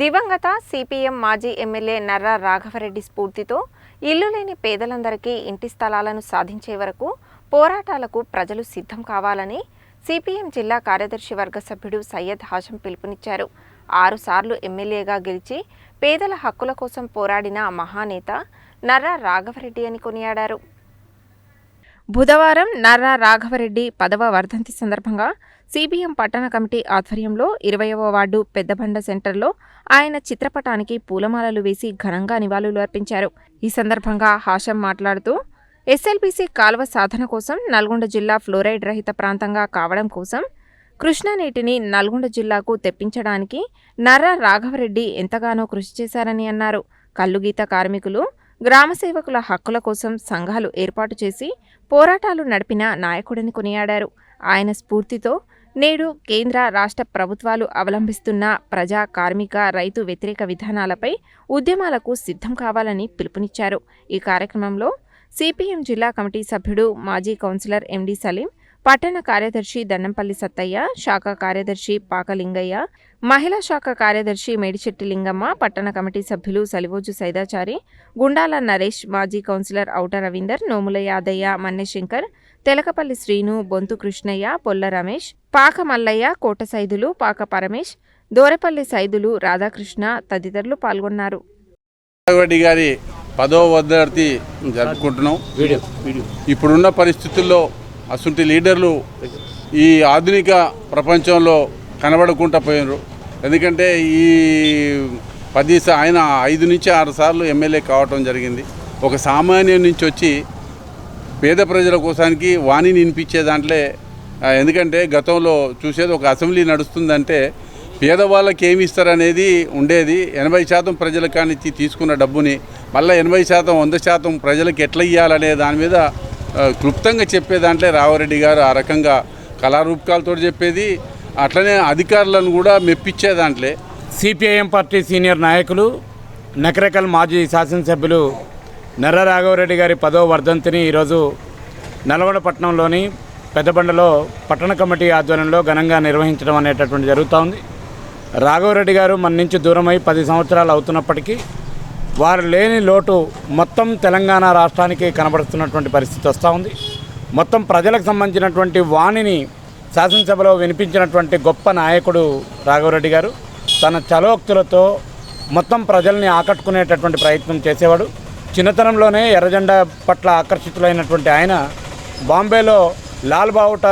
దివంగత సిపిఎం మాజీ ఎమ్మెల్యే నర్రా రాఘవరెడ్డి స్ఫూర్తితో ఇల్లు లేని పేదలందరికీ ఇంటి స్థలాలను సాధించే వరకు పోరాటాలకు ప్రజలు సిద్ధం కావాలని సిపిఎం జిల్లా కార్యదర్శి వర్గ సభ్యుడు సయ్యద్ హాషం పిలుపునిచ్చారు. ఆరుసార్లు ఎమ్మెల్యేగా గెలిచి పేదల హక్కుల కోసం పోరాడిన మహానేత నర్రా రాఘవరెడ్డి అని కొనియాడారు. బుధవారం నర్రా రాఘవరెడ్డి పదవ వర్ధంతి సందర్భంగా సిబిఎం పట్టణ కమిటీ ఆధ్వర్యంలో ఇరవయవ వార్డు పెద్దబండ సెంటర్లో ఆయన చిత్రపటానికి పూలమాలలు వేసి ఘనంగా నివాళులు అర్పించారు. ఈ సందర్భంగా హాషం మాట్లాడుతూ ఎస్ఎల్బీసీ కాలువ సాధన కోసం నల్గొండ జిల్లా ఫ్లోరైడ్ రహిత ప్రాంతంగా కావడం కోసం కృష్ణా నీటిని నల్గొండ జిల్లాకు తెప్పించడానికి నర్రా రాఘవరెడ్డి ఎంతగానో కృషి చేశారని అన్నారు. కల్లుగీత కార్మికులు గ్రామ సేవకుల హక్కుల కోసం సంఘాలు ఏర్పాటు చేసి పోరాటాలు నడిపిన నాయకుడిని కొనియాడారు. ఆయన స్ఫూర్తితో నేడు కేంద్ర రాష్ట్ర ప్రభుత్వాలు అవలంబిస్తున్న ప్రజా కార్మిక రైతు వ్యతిరేక విధానాలపై ఉద్యమాలకు సిద్ధం కావాలని పిలుపునిచ్చారు. ఈ కార్యక్రమంలో సిపిఎం జిల్లా కమిటీ సభ్యుడు మాజీ కౌన్సిలర్ ఎండి సలీం పట్టణ కార్యదర్శి దన్నంపల్లి సత్తయ్య శాఖ కార్యదర్శి పాకలింగయ్య మహిళా శాఖ కార్యదర్శి మేడిచెట్టి లింగమ్మ పట్టణ కమిటీ సభ్యులు సలివోజు సైదాచారి గుండాల నరేష్ మాజీ కౌన్సిలర్ ఔట రవీందర్ నోముల యాదయ్య మన్నెశంకర్ తెలకపల్లి శ్రీను బొంతు కృష్ణయ్య పొల్ల రమేష్ పాక మల్లయ్య కోట సైదులు పాక పరమేష్ దోరెపల్లి సైదులు రాధాకృష్ణ తదితరులు పాల్గొన్నారు. గారి పదో వర్ధంతి జరుపుకుంటున్నాం. ఇప్పుడున్న పరిస్థితుల్లో అసంటి లీడర్లు ఈ ఆధునిక ప్రపంచంలో కనబడకుండా పోయినారు. ఎందుకంటే ఈ పది ఆయన ఐదు నుంచి ఆరు సార్లు ఎమ్మెల్యే కావటం జరిగింది. ఒక సామాన్యం నుంచి వచ్చి పేద ప్రజల కోసానికి వాణిని వినిపించే దాంట్లో ఎందుకంటే గతంలో చూసేది ఒక అసెంబ్లీ నడుస్తుందంటే పేదవాళ్ళకి ఏమి ఇస్తారనేది ఉండేది. ఎనభై శాతం ప్రజల కానిచ్చి తీసుకున్న డబ్బుని మళ్ళీ ఎనభై శాతం వంద శాతం ప్రజలకు ఎట్లా ఇవ్వాలనే దాని మీద క్లుప్తంగా చెప్పే దాంట్లో రావారెడ్డి గారు ఆ రకంగా కళారూపకాలతో చెప్పేది. అట్లనే అధికారులను కూడా మెప్పించే దాంట్లో. సిపిఐఎం పార్టీ సీనియర్ నాయకులు నకరకల్ మాజీ శాసనసభ్యులు నర్ర రాఘవరెడ్డి గారి పదో వర్ధంతిని ఈరోజు నల్గొండ పెద్దబండలో పట్టణ కమిటీ ఆధ్వర్యంలో ఘనంగా నిర్వహించడం అనేటటువంటి జరుగుతూ ఉంది. రాఘవరెడ్డి గారు మన నుంచి దూరమై పది సంవత్సరాలు అవుతున్నప్పటికీ వారు లేని లోటు మొత్తం తెలంగాణ రాష్ట్రానికి కనబడుతున్నటువంటి పరిస్థితి వస్తూ ఉంది. మొత్తం ప్రజలకు సంబంధించినటువంటి వాణిని శాసనసభలో వినిపించినటువంటి గొప్ప నాయకుడు రాఘవరెడ్డి గారు తన చలోక్తులతో మొత్తం ప్రజల్ని ఆకట్టుకునేటటువంటి ప్రయత్నం చేసేవాడు. చిన్నతనంలోనే ఎర్రజెండా పట్ల ఆకర్షితులైనటువంటి ఆయన బాంబేలో లాల్ బావుట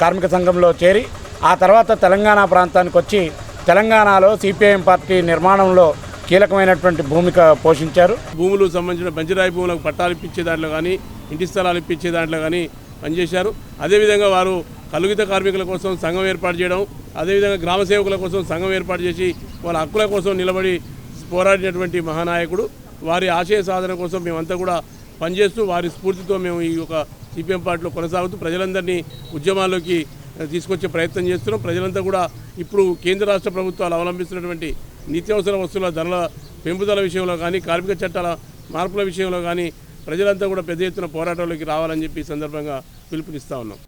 కార్మిక సంఘంలో చేరి ఆ తర్వాత తెలంగాణ ప్రాంతానికి వచ్చి తెలంగాణలో సిపిఐఎం పార్టీ నిర్మాణంలో కీలకమైనటువంటి భూమిక పోషించారు. భూములు సంబంధించిన బంజరాయి భూములకు పట్టాలు ఇప్పించే దాంట్లో కానీ ఇంటి స్థలాలు ఇప్పించే దాంట్లో కానీ పనిచేశారు. అదేవిధంగా వారు కలుగిత కార్మికుల కోసం సంఘం ఏర్పాటు చేయడం అదేవిధంగా గ్రామ సేవకుల కోసం సంఘం ఏర్పాటు చేసి వాళ్ళ హక్కుల కోసం నిలబడి పోరాడినటువంటి మహానాయకుడు. వారి ఆశయ సాధన కోసం మేమంతా కూడా పనిచేస్తూ వారి స్ఫూర్తితో మేము ఈ యొక్క సిపిఎం పార్టీలో కొనసాగుతూ ప్రజలందరినీ ఉద్యమాల్లోకి తీసుకొచ్చే ప్రయత్నం చేస్తున్నాం. ప్రజలంతా కూడా ఇప్పుడు కేంద్ర రాష్ట్ర ప్రభుత్వాలు అవలంబిస్తున్నటువంటి నిత్యావసర వస్తువుల ధరల పెంపుదల విషయంలో కానీ కార్మిక చట్టాల మార్పుల విషయంలో కానీ ప్రజలంతా కూడా పెద్ద ఎత్తున పోరాటంలోకి రావాలని చెప్పి ఈ సందర్భంగా పిలుపునిస్తా ఉన్నాం.